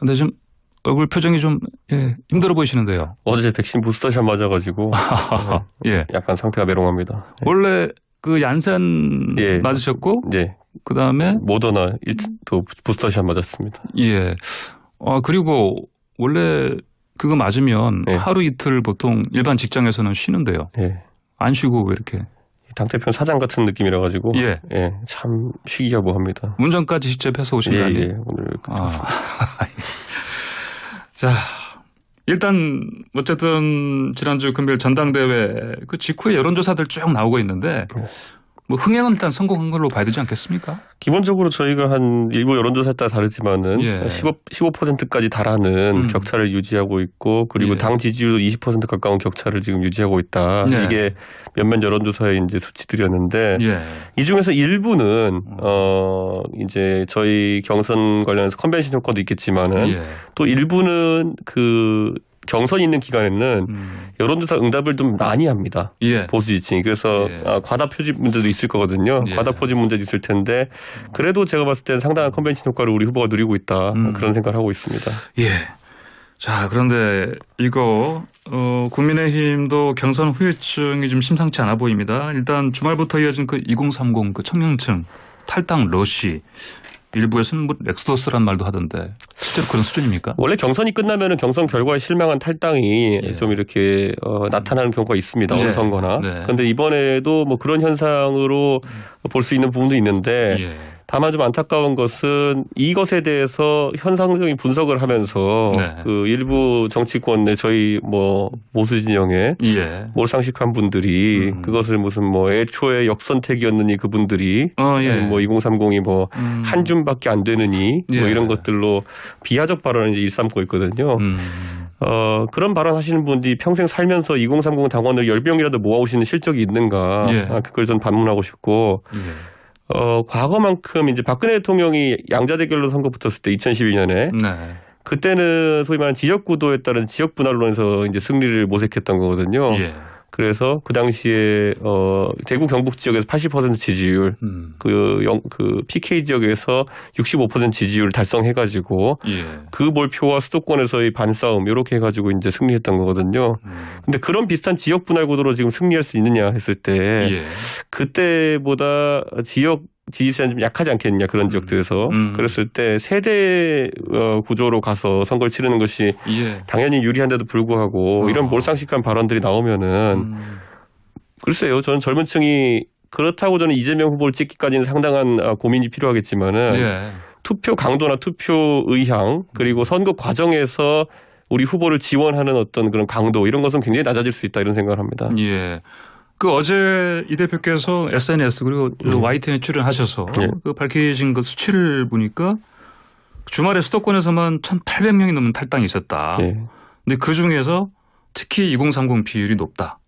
근데 좀 얼굴 표정이 좀 예, 힘들어 보이시는데요. 어제 백신 부스터샷 맞아가지고 예. 약간 상태가 메롱합니다. 원래 그 얀센 예. 맞으셨고 예, 그 다음에 모더나 일- 또 부스터샷 맞았습니다. 예. 아 그리고 원래 그거 맞으면 예. 하루 이틀 보통 일반 직장에서는 쉬는데요. 예. 안 쉬고 왜 이렇게 당 대표 사장 같은 느낌이라 가지고 예. 참 쉬기가 뭐합니다. 운전까지 직접 해서 오신 예, 거 아니에요? 예, 오늘 아. 자, 일단 어쨌든 지난주 금요일 전당대회 그 직후에 여론조사들 쭉 나오고 있는데 네. 뭐 흥행은 일단 성공한 걸로 봐야 되지 않겠습니까? 기본적으로 저희가 한 일부 여론조사에 따라 다르지만은 예. 15 15%까지 달하는 음. 격차를 유지하고 있고 그리고 예. 당 지지율도 20% 가까운 격차를 지금 유지하고 있다. 네. 이게 몇몇 여론조사의 이제 수치들이었는데 예. 이 중에서 일부는 어 이제 저희 경선 관련해서 컨벤션 효과도 있겠지만은 예. 또 일부는 그 경선 있는 기간에는 음. 여론조사 응답을 좀 많이 합니다. 예. 보수 지지층 그래서 예. 아, 과다 표지 문제도 있을 거거든요. 예. 과다 표지 문제도 있을 텐데 그래도 제가 봤을 때는 상당한 컨벤션 효과를 우리 후보가 누리고 있다 음. 그런 생각을 하고 있습니다. 예. 자, 그런데 이거 어 국민의힘도 경선 후유증이 좀 심상치 않아 보입니다. 일단 주말부터 이어진 그 2030 그 청년층 탈당 러시 일부에서는 뭐 엑소더스란 말도 하던데 실제로 그런 수준입니까? 원래 경선이 끝나면은 경선 결과에 실망한 탈당이 예. 좀 이렇게 어, 나타나는 경우가 있습니다. 네. 어느 선거나. 네. 그런데 이번에도 뭐 그런 현상으로 볼 수 있는 부분도 있는데 예. 다만 좀 안타까운 것은 이것에 대해서 현상적인 분석을 하면서 네. 그 일부 정치권의 저희 뭐 보수 진영의 예. 몰상식한 분들이 음. 그것을 무슨 뭐 애초에 역선택이었느니 그분들이 어, 예. 뭐 2030이 뭐 음. 한 줌밖에 안 되느니 뭐 예. 이런 것들로 비하적 발언을 이제 일삼고 있거든요. 음. 어, 그런 발언 하시는 분들이 평생 살면서 2030 당원을 10명이라도 모아오시는 실적이 있는가. 예. 아, 그걸 전 반문하고 싶고, 예. 어, 과거만큼 이제 박근혜 대통령이 양자대결로 선거 붙었을 때 2012년에 네. 그때는 소위 말하는 지역 구도에 따른 지역 분할론에서 이제 승리를 모색했던 거거든요. 예. 그래서 그 당시에 어 대구 경북 지역에서 80% 지지율, 음. 그, 영, 그 PK 지역에서 65% 지지율 달성해가지고 예. 그 몰표와 수도권에서의 반싸움 이렇게 해가지고 이제 승리했던 거거든요. 음. 근데 그런 비슷한 지역 분할 구도로 지금 승리할 수 있느냐 했을 때 예. 그때보다 지역 지지세는 좀 약하지 않겠느냐 그런 지역들에서 음. 그랬을 때 세대 어, 구조로 가서 선거를 치르는 것이 예. 당연히 유리한데도 불구하고 어. 이런 몰상식한 발언들이 나오면은 음. 글쎄요 저는 젊은 층이 그렇다고 저는 이재명 후보를 찍기까지는 상당한 아, 고민이 필요하겠지만은 예. 투표 강도나 투표 의향 그리고 선거 과정에서 우리 후보를 지원하는 어떤 그런 강도 이런 것은 굉장히 낮아질 수 있다 이런 생각을 합니다. 예. 그 어제 이 대표께서 SNS 그리고 네. YTN에 출연하셔서 예. 그 밝히신 그 수치를 보니까 주말에 수도권에서만 1,800명이 넘는 탈당이 있었다. 예. 근데 그 중에서 특히 2030 비율이 높다.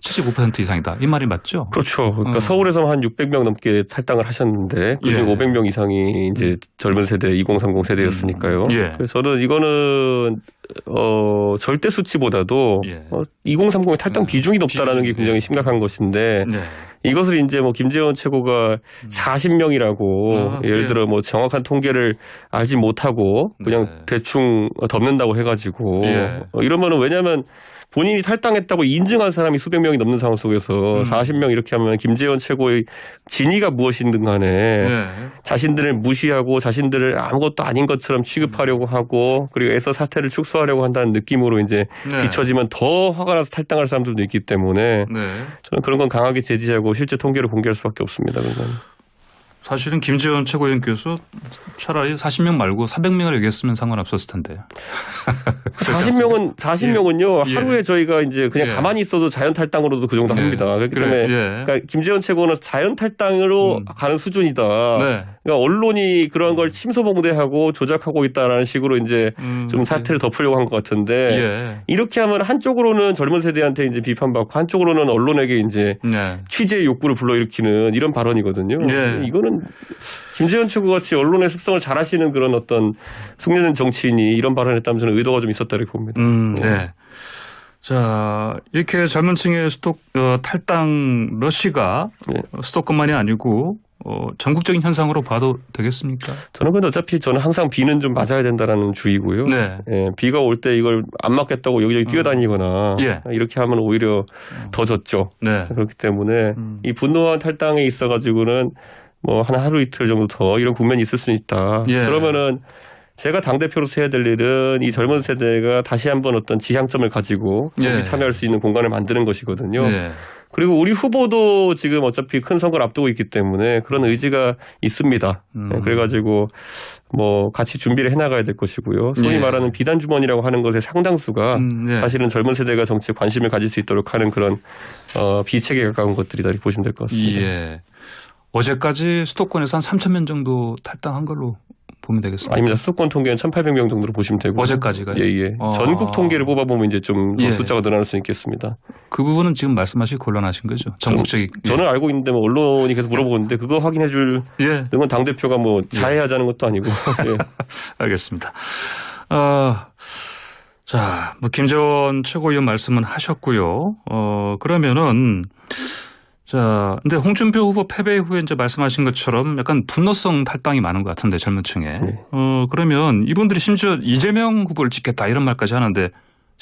75% 이상이다. 이 말이 맞죠? 그렇죠. 그러니까 어. 서울에서 한 600명 넘게 탈당을 하셨는데 그중 예. 500명 이상이 이제 젊은 세대 2030 세대였으니까요. 음. 예. 그래서 저는 이거는 어 절대 수치보다도 예. 어, 2030의 탈당 음, 비중이 높다라는 게 굉장히 예. 심각한 것인데 네. 이것을 이제 뭐 김재원 최고가 40명이라고 음. 아, 예를? 들어 뭐 정확한 통계를 알지 못하고 그냥 네. 대충 덮는다고 해가지고 예. 어, 이러면은 왜냐하면 본인이 탈당했다고 인증한 사람이 수백 명이 넘는 상황 속에서 음. 40명 이렇게 하면 김재원 최고의 진위가 무엇이든 간에 네. 자신들을 무시하고 자신들을 아무것도 아닌 것처럼 취급하려고 하고 그리고 애써 사태를 축소 하려고 한다는 느낌으로 이제 네. 비춰지면 더 화가 나서 탈당할 사람들도 있기 때문에 네. 저는 그런 건 강하게 제지하고 실제 통계를 공개할 수밖에 없습니다. 그건. 사실은 김재원 최고위원께서 차라리 40명 말고 400명을 얘기했으면 상관없었을 텐데. 40명은 40명은요 예. 하루에 저희가 이제 그냥 예. 가만히 있어도 자연 탈당으로도 그 정도 예. 합니다. 그렇기 그래, 때문에 예. 그러니까 김재원 최고는 자연 탈당으로 음. 가는 수준이다. 네. 그러니까 언론이 그런 걸 침소봉대하고 조작하고 있다라는 식으로 이제 음, 좀 사태를 덮으려고 한 것 같은데 예. 이렇게 하면 한쪽으로는 젊은 세대한테 이제 비판받고 한쪽으로는 언론에게 이제 네. 취재의 욕구를 불러일으키는 이런 발언이거든요. 예. 이거는 김재현 최고 같이 언론의 습성을 잘 하시는 그런 어떤 숙련된 정치인이 이런 발언을 했다면 저는 의도가 좀 있었다고 봅니다. 음, 네. 자, 이렇게 젊은 층의 수도 어, 탈당 러시가 네. 어, 수도권만이 아니고 어, 전국적인 현상으로 봐도 되겠습니까? 저는 근데 어차피 저는 항상 비는 좀 맞아야 된다라는 주의고요. 네. 예, 비가 올 때 이걸 안 맞겠다고 여기저기 뛰어다니거나 예. 이렇게 하면 오히려 더 졌죠. 네. 그렇기 때문에 음. 이 분노와 탈당에 있어가지고는 뭐 한 하루 이틀 정도 더 이런 국면이 있을 수는 있다. 예. 그러면은 제가 당 대표로서 해야 될 일은 이 젊은 세대가 다시 한번 어떤 지향점을 가지고 정치 예. 참여할 수 있는 공간을 만드는 것이거든요. 네. 그리고 우리 후보도 지금 어차피 큰 선거를 앞두고 있기 때문에 그런 의지가 있습니다. 음. 네, 그래가지고 뭐 같이 준비를 해나가야 될 것이고요. 소위 예. 말하는 비단 주머니라고 하는 것의 상당수가 음, 네. 사실은 젊은 세대가 정치에 관심을 가질 수 있도록 하는 그런 어, 비책에 가까운 것들이다 이렇게 보시면 될 것 같습니다. 예. 어제까지 수도권에서 한 3천 명 정도 탈당한 걸로 보면 되겠습니다. 아닙니다. 수도권 통계는 1,800명 정도로 보시면 되고 어제까지가요? 예, 예. 어. 전국 통계를 뽑아보면 이제 좀더 예. 숫자가 늘어날 수 있겠습니다. 그 부분은 지금 말씀하시기 곤란하신 거죠? 전국적인. 저는 알고 있는데 뭐 언론이 계속 물어보는데 그거 확인해 줄 예. 예. 건당 대표가 뭐 자해하자는 것도 아니고 예. 알겠습니다. 어, 자, 뭐 김재원 최고위원 말씀은 하셨고요. 어, 그러면은 자, 근데 홍준표 후보 패배 후에 이제 말씀하신 것처럼 약간 분노성 탈당이 많은 것 같은데 젊은 층에. 네. 어, 그러면 이분들이 심지어 이재명 후보를 찍겠다 이런 말까지 하는데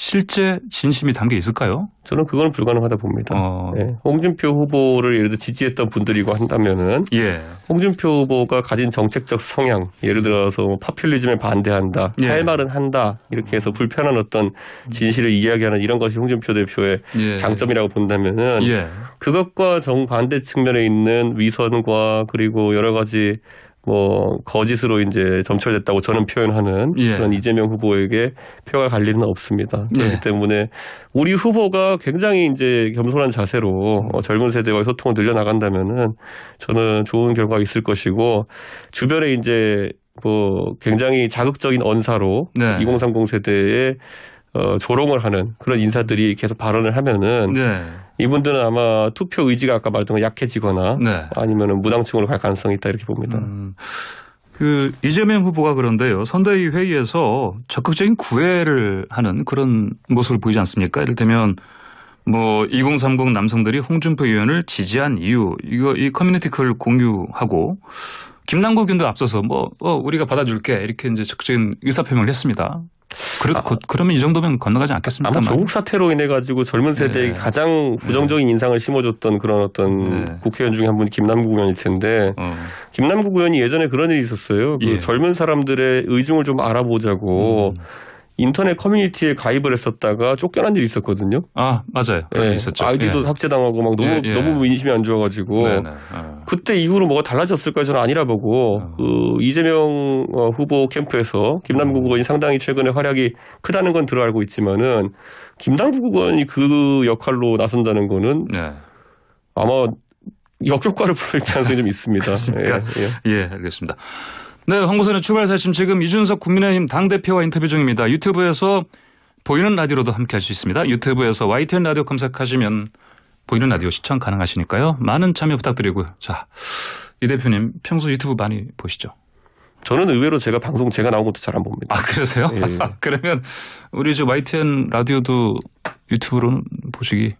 실제 진심이 담겨 있을까요? 저는 그건 불가능하다 봅니다. 어. 예. 홍준표 후보를 예를 들어 지지했던 분들이고 한다면은 예. 홍준표 후보가 가진 정책적 성향, 예를 들어서 뭐 파퓰리즘에 반대한다, 예. 할 말은 한다, 이렇게 해서 불편한 어떤 진실을 이야기하는 이런 것이 홍준표 대표의 예. 장점이라고 본다면은 예. 그것과 정 반대 측면에 있는 위선과 그리고 여러 가지 뭐 거짓으로 이제 점철됐다고 저는 표현하는 예. 그런 이재명 후보에게 표가 갈 일은 없습니다. 그렇기 예. 때문에 우리 후보가 굉장히 이제 겸손한 자세로 어, 젊은 세대와의 소통을 늘려나간다면은 저는 좋은 결과가 있을 것이고 주변에 이제 뭐 굉장히 자극적인 언사로 네. 2030 세대에 어, 조롱을 하는 그런 인사들이 계속 발언을 하면은 네. 이분들은 아마 투표 의지가 아까 말했던 거 약해지거나 네. 아니면은 무당층으로 갈 가능성이 있다 이렇게 봅니다. 음, 그 이재명 후보가 그런데요. 선대위 회의에서 적극적인 구애를 하는 그런 모습을 보이지 않습니까? 이를테면 뭐 2030 남성들이 홍준표 의원을 지지한 이유 이거 이 커뮤니티 글을 공유하고 김남국 의원도 앞서서 뭐 어, 우리가 받아줄게 이렇게 이제 적극적인 의사표명을 했습니다. 그래 그, 그러면 이 정도면 건너가지 않겠습니까? 아마 조국 사태로 인해 가지고 젊은 세대에게 네. 가장 부정적인 인상을 심어줬던 그런 어떤 네. 국회의원 중에 한 분이 김남국 의원일 텐데 어, 김남국 의원이 예전에 그런 일이 있었어요. 그 예. 젊은 사람들의 의중을 좀 알아보자고 음. 인터넷 커뮤니티에 가입을 했었다가 쫓겨난 일이 있었거든요. 아 맞아요. 게 있었죠. 아이디도 예. 삭제당하고 막 너무 예, 예. 너무 인심이 안 좋아가지고 네네. 어. 그때 이후로 뭐가 달라졌을까요? 저는 아니라 보고 어. 그 이재명 어, 후보 캠프에서 김남국 의원이 상당히 최근에 활약이 크다는 건 들어 알고 있지만은 김남국 의원이 그 역할로 나선다는 거는 네. 아마 역효과를 불릴 가능성이 좀 있습니다. 그렇습니까? 예, 예. 예, 알겠습니다. 네, 황보선의 출발사심 지금 이준석 국민의힘 당대표와 인터뷰 중입니다. 유튜브에서 보이는 라디오로도 함께 할 수 있습니다. 유튜브에서 YTN 라디오 검색하시면 보이는 라디오 시청 가능하시니까요. 많은 참여 부탁드리고요. 자, 이 대표님 평소 유튜브 많이 보시죠? 저는 의외로 제가 방송 제가 나온 것도 잘 안 봅니다. 아, 그러세요? 예. 그러면 우리 저 YTN 라디오도 유튜브로 보시기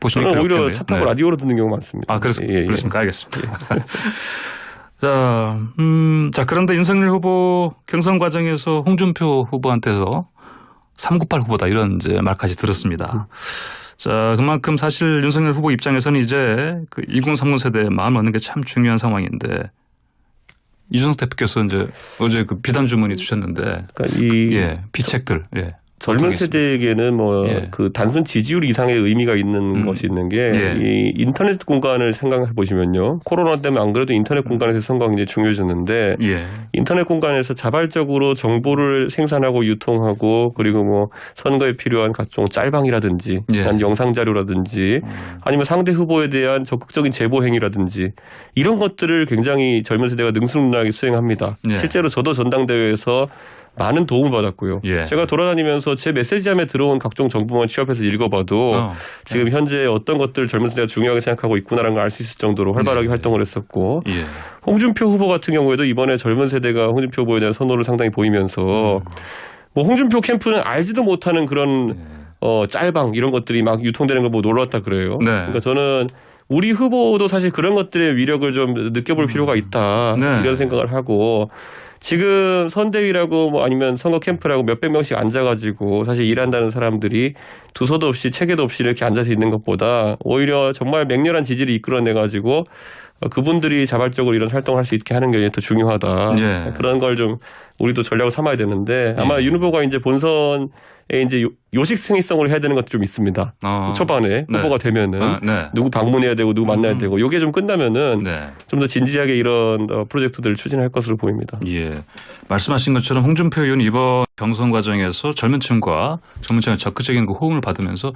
보시는 저는 게 오히려. 차 타고 네. 라디오로 듣는 경우가 많습니다. 아, 그렇, 예, 예. 그렇습니까? 알겠습니다. 자, 음, 자, 그런데 윤석열 후보 경선 과정에서 홍준표 후보한테서 398 후보다 이런 이제 말까지 들었습니다. 자, 그만큼 사실 윤석열 후보 입장에서는 이제 그 2030 세대의 마음 얻는 게 참 중요한 상황인데 이준석 대표께서 이제 어제 그 비단 주문이 주셨는데 그러니까 이 예, 비책들 예. 젊은 세대에게는 뭐 예. 그 단순 지지율 이상의 의미가 있는 음. 것이 있는 게 예. 이 인터넷 공간을 생각해 보시면요. 코로나 때문에 안 그래도 인터넷 공간에서 선거가 굉장히 중요해졌는데 예. 인터넷 공간에서 자발적으로 정보를 생산하고 유통하고 그리고 뭐 선거에 필요한 각종 짤방이라든지 예. 영상 자료라든지 아니면 상대 후보에 대한 적극적인 제보 행위라든지 이런 것들을 굉장히 젊은 세대가 능숙하게 수행합니다. 예. 실제로 저도 전당대회에서 많은 도움을 받았고요. 예. 제가 돌아다니면서 제 메시지함에 들어온 각종 정보만 취합해서 읽어봐도 어. 지금 현재 어떤 것들을 젊은 세대가 중요하게 생각하고 있구나라는 걸 알 수 있을 정도로 활발하게 네. 활동을 했었고 예. 홍준표 후보 같은 경우에도 이번에 젊은 세대가 홍준표 후보에 대한 선호를 상당히 보이면서 음. 뭐 홍준표 캠프는 알지도 못하는 그런 예. 어, 짤방 이런 것들이 막 유통되는 걸 보고 놀랐다 그래요. 네. 그러니까 저는 우리 후보도 사실 그런 것들의 위력을 좀 느껴볼 필요가 있다 네. 이런 생각을 하고 지금 선대위라고 뭐 아니면 선거 캠프라고 몇백 명씩 앉아가지고 사실 일한다는 사람들이 두서도 없이 체계도 없이 이렇게 앉아서 있는 것보다 오히려 정말 맹렬한 지지를 이끌어내가지고 어, 그분들이 자발적으로 이런 활동을 할 수 있게 하는 게 더 중요하다. 예. 그런 걸 좀 우리도 전략을 삼아야 되는데 아마 예. 윤 후보가 이제 본선에 이제 요- 요식 생의성을 해야 되는 것도 좀 있습니다. 어. 초반에 네. 후보가 되면은 아, 네. 누구 방문해야 되고 누구 만나야 음. 되고 요게 좀 끝나면은 네. 좀더 진지하게 이런 어, 프로젝트들을 추진할 것으로 보입니다. 예. 말씀하신 것처럼 홍준표 의원 이번 경선 과정에서 젊은 층과 젊은 층의 적극적인 그 호응을 받으면서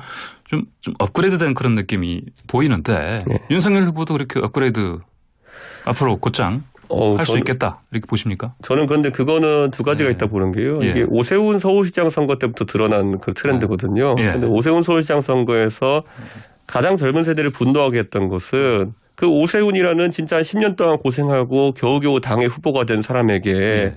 좀, 좀 업그레이드된 그런 느낌이 보이는데 네. 윤석열 후보도 그렇게 업그레이드 앞으로 곧장 어, 할수 전- 있겠다 이렇게 보십니까? 저는 그런데 그거는 두 가지가 네. 있다 보는 게요. 예. 이게 오세훈 서울시장 선거 때부터 드러난 그 트렌드거든요. 예. 근데 오세훈 서울시장 선거에서 가장 젊은 세대를 분노하게 했던 것은 그 오세훈이라는 진짜 한 10년 동안 고생하고 겨우겨우 당의 후보가 된 사람에게 예.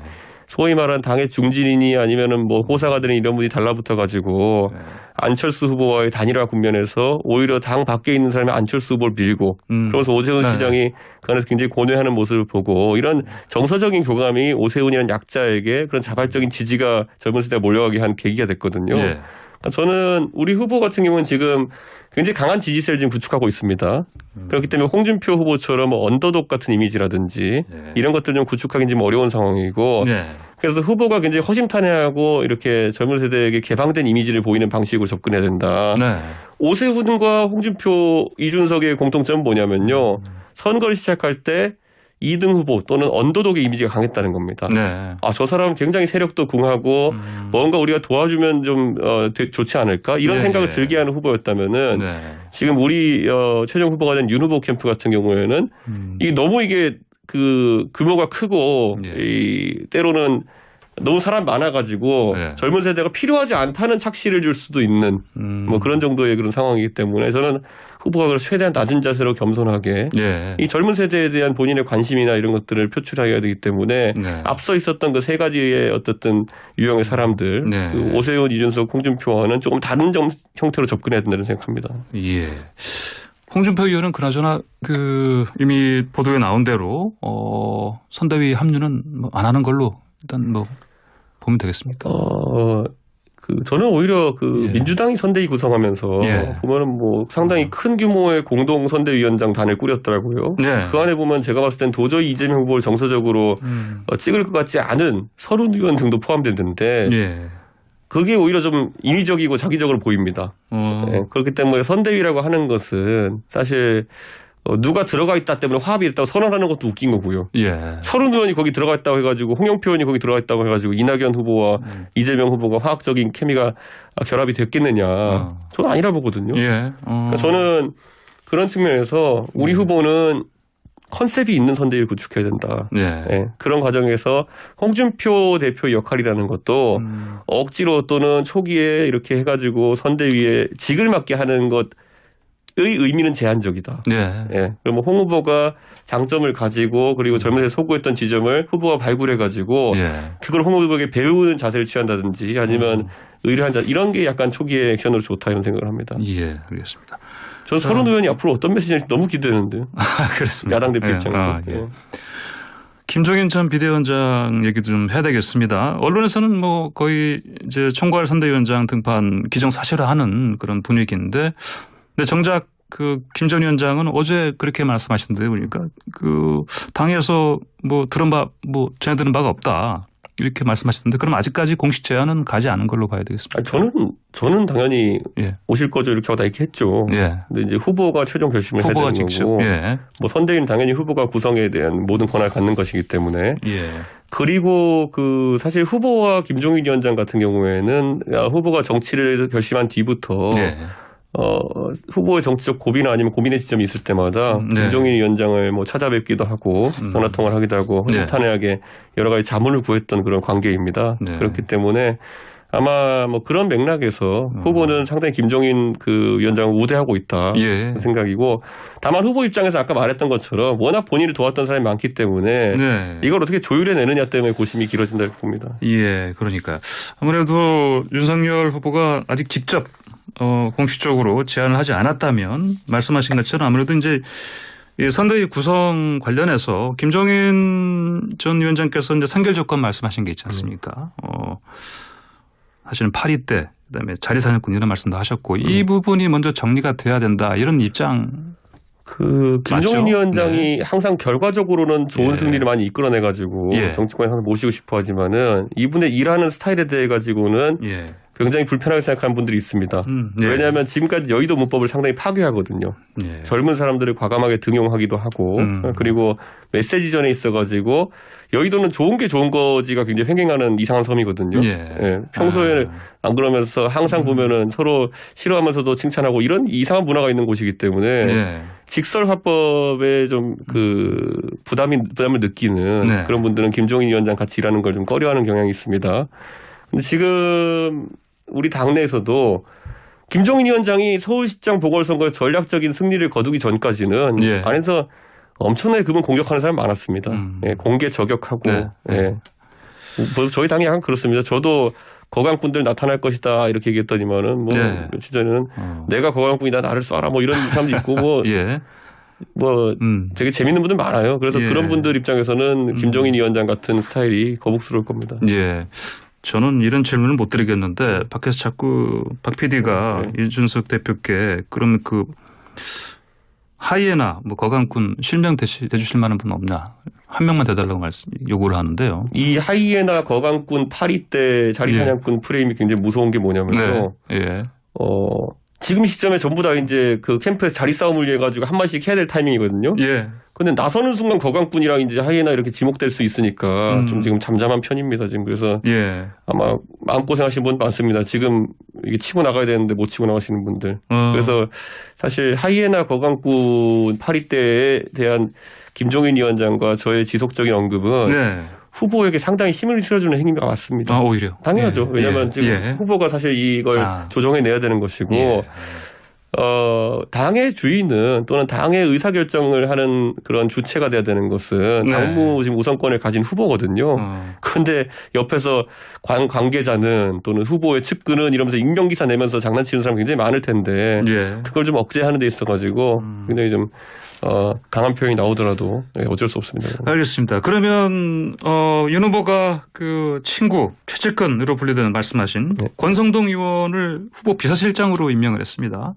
소위 말한 당의 중진이니 아니면은 뭐 호사가 되는 이런 분이 달라붙어 가지고 네. 안철수 후보와의 단일화 국면에서 오히려 당 밖에 있는 사람이 안철수 후보를 밀고 음. 그러면서 오세훈 네. 시장이 그 안에서 굉장히 고뇌하는 모습을 보고 이런 정서적인 교감이 오세훈이라는 약자에게 그런 자발적인 지지가 젊은 세대가 몰려가게 한 계기가 됐거든요. 예. 그러니까 저는 우리 후보 같은 경우는 지금 굉장히 강한 지지세를 지금 구축하고 있습니다. 그렇기 때문에 홍준표 후보처럼 뭐 언더독 같은 이미지라든지 예. 이런 것들 좀 구축하기 좀 어려운 상황이고 예. 그래서 후보가 굉장히 허심탄회하고 이렇게 젊은 세대에게 개방된 이미지를 보이는 방식으로 접근해야 된다. 네. 오세훈과 홍준표, 이준석의 공통점은 뭐냐면요. 선거를 시작할 때 2등 후보 또는 언더독의 이미지가 강했다는 겁니다. 네. 아, 저 사람은 굉장히 세력도 궁하고 음. 뭔가 우리가 도와주면 좀 어, 되- 좋지 않을까 이런 예, 생각을 예. 들게 하는 후보였다면은 네. 지금 우리 어, 최종 후보가 된 윤 후보 캠프 같은 경우에는 음. 이게 너무 이게 그 규모가 크고 예. 이 때로는 너무 사람 많아가지고 예. 젊은 세대가 필요하지 않다는 착시를 줄 수도 있는 음. 뭐 그런 정도의 그런 상황이기 때문에 저는 후보가 그걸 최대한 낮은 자세로 겸손하게 예. 이 젊은 세대에 대한 본인의 관심이나 이런 것들을 표출해야 되기 때문에 네. 앞서 있었던 그 세 가지의 어떻든 유형의 사람들 네. 그 오세훈, 이준석, 홍준표와는 조금 다른 점, 형태로 접근해야 된다는 생각합니다. 예. 홍준표 의원은 그나저나 그 이미 보도에 나온 대로 어 선대위 합류는 뭐 안 하는 걸로 일단 뭐 보면 되겠습니까? 어, 그 저는 오히려 그 예. 민주당이 선대위 구성하면서 예. 보면은 뭐 상당히 큰 규모의 공동 선대위원장 단을 꾸렸더라고요. 네. 그 안에 보면 제가 봤을 땐 도저히 이재명 후보를 정서적으로 음. 어, 찍을 것 같지 않은 서른 의원 등도 포함됐는데 예. 그게 오히려 좀 인위적이고 자기적으로 보입니다. 어. 예, 그렇기 때문에 선대위라고 하는 것은 사실 어, 누가 들어가 있다 때문에 화합이 있다고 선언하는 것도 웃긴 거고요. 예. 서른 의원이 거기 들어가 있다고 해가지고 홍영표 의원이 거기 들어가 있다고 해가지고 이낙연 후보와 음. 이재명 후보가 화학적인 케미가 결합이 됐겠느냐? 어. 저는 아니라 보거든요. 예. 어. 그러니까 저는 그런 측면에서 우리 음. 후보는 컨셉이 있는 선대위를 구축해야 된다. 예. 예, 그런 과정에서 홍준표 대표의 역할이라는 것도 음. 억지로 또는 초기에 이렇게 해가지고 선대위에 직을 맡게 하는 것 의 의미는 제한적이다. 예. 예. 그러면 홍 후보가 장점을 가지고 그리고 젊은 세 소구했던 지점을 후보가 발굴해 가지고 예. 그걸 홍 후보에게 배우는 자세를 취한다든지 아니면 음. 의뢰한 자 이런 게 약간 초기의 액션으로 좋다 이런 생각을 합니다. 예. 알겠습니다. 저는 서른 의원이 앞으로 어떤 메시지를 너무 기대되는데 아, 그렇습니다. 야당 대표 예. 입장에서. 아, 예. 김종인 전 비대위원장 얘기도 좀 해야 되겠습니다. 언론에서는 뭐 거의 이제 총괄 선대위원장 등판 기정사실화하는 그런 분위기인데, 근데 정작 그 김전 위원장은 어제 그렇게 말씀하시는데 보니까 그 당에서 뭐 들은 바, 뭐 전해 들은 바가 없다. 이렇게 말씀하시던데 그럼 아직까지 공식 제안은 가지 않은 걸로 봐야 되겠습니다. 저는 저는 당연히 예. 오실 거죠 이렇게 하고 다 이렇게 했죠. 예. 근데 이제 후보가 최종 결심을 해야 후보가 되는 직접. 거고, 예. 뭐 선대위는 당연히 후보가 구성에 대한 모든 권한을 갖는 것이기 때문에 예. 그리고 그 사실 후보와 김종인 위원장 같은 경우에는 야, 후보가 정치를 결심한 뒤부터 예. 어, 후보의 정치적 고비나 아니면 고민의 지점이 있을 때마다 음, 네. 김종인 위원장을 뭐 찾아뵙기도 하고 음. 전화 통화를 하기도 하고 네. 허심탄회하게 여러 가지 자문을 구했던 그런 관계입니다. 네. 그렇기 때문에 아마 뭐 그런 맥락에서 음. 후보는 상당히 김종인 그 위원장을 우대하고 있다. 예. 생각이고 다만 후보 입장에서 아까 말했던 것처럼 워낙 본인을 도왔던 사람이 많기 때문에 네. 이걸 어떻게 조율해 내느냐 때문에 고심이 길어진다 고 봅니다. 예, 그러니까 아무래도 윤석열 후보가 아직 직접 어, 공식적으로 제안을 하지 않았다면 말씀하신 것처럼 아무래도 이제 이 선대위 구성 관련해서 김종인 전 위원장께서 이제 선결 조건 말씀하신 게 있지 않습니까? 어, 사실은 8위 때 그다음에 자리 사냥꾼 이런 말씀도 하셨고 이 부분이 먼저 정리가 돼야 된다 이런 입장 그 김종인 맞죠? 위원장이 항상 결과적으로는 좋은 예. 승리를 많이 이끌어내 가지고 예. 정치권에 항상 모시고 싶어 하지만은 이분의 일하는 스타일에 대해 가지고는 예. 굉장히 불편하게 생각하는 분들이 있습니다. 음, 예. 왜냐하면 지금까지 여의도 문법을 상당히 파괴하거든요. 예. 젊은 사람들을 과감하게 등용하기도 하고 음. 그리고 메시지 전에 있어가지고 여의도는 좋은 게 좋은 거지가 굉장히 횡행하는 이상한 섬이거든요. 예. 예, 평소에 아. 안 그러면서 항상 음. 보면은 서로 싫어하면서도 칭찬하고 이런 이상한 문화가 있는 곳이기 때문에 예. 직설 화법에 좀 그 부담이 부담을 느끼는 네. 그런 분들은 김종인 위원장 같이 일하는 걸 좀 꺼려하는 경향이 있습니다. 근데 지금 우리 당내에서도 김종인 위원장이 서울시장 보궐선거에 전략적인 승리를 거두기 전까지는 예. 안에서 엄청나게 그분 공격하는 사람 많았습니다. 음. 예, 공개 저격하고 네. 예. 뭐 저희 당이 약간 그렇습니다. 저도 거강꾼들 나타날 것이다 이렇게 얘기했더니만은 뭐 네. 며칠 전에는 어. 내가 거강꾼이다 나를 쏴라 뭐 이런 사람도 있고 뭐 예. 뭐 음. 되게 재밌는 분들 많아요. 그래서 예. 음. 그런 분들 입장에서는 김종인 위원장 같은 스타일이 거북스러울 겁니다. 예. 저는 이런 질문을 못 드리겠는데 밖에서 자꾸 박 PD가 네. 이준석 대표께 그럼 그 하이에나 뭐 거강꾼 실명 대시 대주실 만한 분 없냐 한 명만 대달라고 말씀 요구를 하는데요. 이 하이에나 거강꾼 파리 때 자리 예. 사냥꾼 프레임이 굉장히 무서운 게 뭐냐면요. 네. 예. 어, 지금 시점에 전부 다 이제 그 캠프에서 자리 싸움을 위해 가지고 한 마디씩 해야 될 타이밍이거든요. 예. 근데 나서는 순간 거강꾼이랑 이제 하이에나 이렇게 지목될 수 있으니까 음. 좀 지금 잠잠한 편입니다. 지금 그래서 예. 아마 마음 고생하시는 분 많습니다. 지금 이게 치고 나가야 되는데 못 치고 나가시는 분들. 어. 그래서 사실 하이에나 거강꾼 파리 때에 대한 김종인 위원장과 저의 지속적인 언급은 네. 후보에게 상당히 힘을 실어주는 행위가 맞습니다. 아 오히려 당연하죠. 예. 왜냐하면 예. 지금 예. 후보가 사실 이걸 아. 조정해내야 되는 것이고 예. 어, 당의 주인은 또는 당의 의사결정을 하는 그런 주체가 돼야 되는 것은 네. 당무 지금 우선권을 가진 후보거든요. 어. 그런데 옆에서 관, 관계자는 또는 후보의 측근은 이러면서 익명기사 내면서 장난치는 사람 굉장히 많을 텐데 예. 그걸 좀 억제하는 데 있어가지고 음. 굉장히 좀 어, 강한 표현이 나오더라도 예, 어쩔 수 없습니다. 알겠습니다. 그러면 어, 윤 후보가 그 친구 최측근으로 분류되는 말씀하신 네. 권성동 의원을 후보 비서실장으로 임명을 했습니다.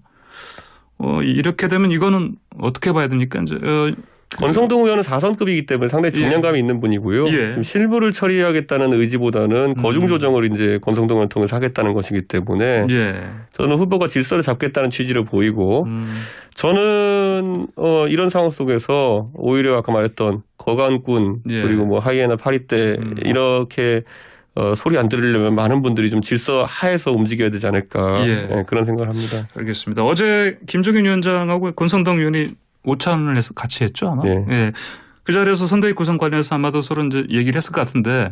어, 이렇게 되면 이거는 어떻게 봐야 됩니까? 이제 어, 권성동 의원은 4선급이기 때문에 상당히 중량감이 있는 분이고요. 예. 지금 실무를 처리하겠다는 의지보다는 거중 조정을 이제 권성동 의원을 통해서 하겠다는 것이기 때문에 예. 저는 후보가 질서를 잡겠다는 취지를 보이고 음, 저는 어 이런 상황 속에서 오히려 아까 말했던 거간꾼 예. 그리고 뭐 하이에나 파리 때 음. 이렇게 어, 소리 안 들으려면 많은 분들이 좀 질서 하에서 움직여야 되지 않을까 예. 예, 그런 생각을 합니다. 알겠습니다. 어제 김종인 위원장하고 권성동 의원이 오찬을 해서 같이 했죠 아마. 예. 예. 그 자리에서 선대위 구성 관련해서 아마도 서로 이제 얘기를 했을 것 같은데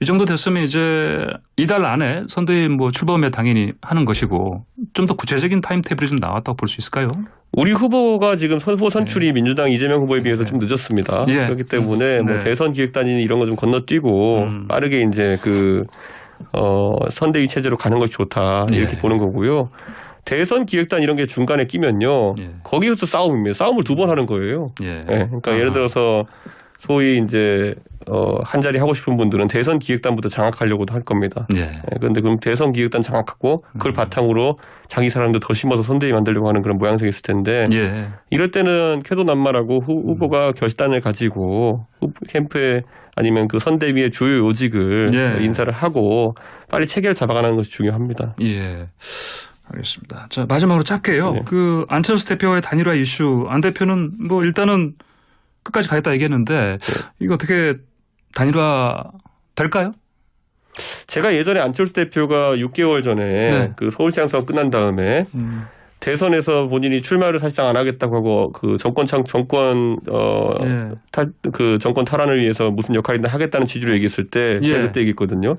이 정도 됐으면 이제 이달 안에 선대위 뭐 출범에 당연히 하는 것이고 좀 더 구체적인 타임테이블이 좀 나왔다고 볼 수 있을까요? 우리 후보가 지금 선- 후보 선출이 민주당 이재명 후보에 비해서 좀 늦었습니다. 예. 그렇기 때문에 뭐 네. 대선 기획단이 이런 거 좀 건너뛰고 음. 빠르게 이제 그 어, 선대위 체제로 가는 것이 좋다 이렇게 예. 보는 거고요. 대선 기획단 이런 게 중간에 끼면요. 예. 거기부터 싸움입니다. 싸움을 두 번 하는 거예요. 예. 예, 그러니까 아. 예를 들어서 소위 이제 어, 한 자리 하고 싶은 분들은 대선 기획단부터 장악하려고 도 할 겁니다. 예. 예, 그런데 그럼 대선 기획단 장악하고 그걸 음. 바탕으로 자기 사람들 더 심어서 선대위 만들려고 하는 그런 모양새가 있을 텐데 예. 이럴 때는 쾌도 난말하고 후, 후보가 결단을 가지고 후- 캠프에 아니면 그 선대위의 주요 요직을 예. 인사를 하고 빨리 체계를 잡아가는 것이 중요합니다. 예. 알겠습니다. 자, 마지막으로 짧게요. 네. 그 안철수 대표와의 단일화 이슈 안 대표는 뭐 일단은 끝까지 가겠다 얘기했는데 네. 이거 어떻게 단일화 될까요? 제가 예전에 안철수 대표가 6개월 전에 네. 그 서울시장 선거 끝난 다음에 음. 대선에서 본인이 출마를 사실상 안 하겠다고 하고 그 정권 창 정권 예. 어탈그 정권 탈환을 위해서 무슨 역할이든 하겠다는 취지로 얘기했을 때 제가 예. 그때 얘기했거든요.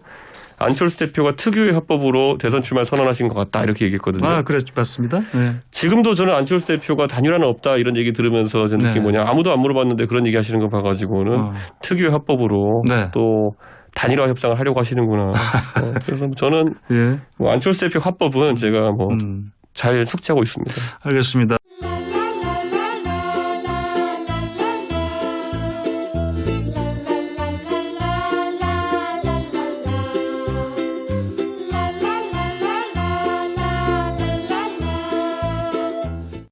안철수 대표가 특유의 합법으로 대선 출마를 선언하신 것 같다 이렇게 얘기했거든요. 아, 그래 맞습니다. 네. 지금도 저는 안철수 대표가 단일화는 없다 이런 얘기 들으면서 제 느낌이 네. 뭐냐 아무도 안 물어봤는데 그런 얘기 하시는 거 봐가지고는 어. 특유의 합법으로 네. 또 단일화 협상을 하려고 하시는구나. 어, 그래서 저는 예. 뭐 안철수 대표 합법은 제가 뭐 음. 잘 숙지하고 있습니다. 알겠습니다.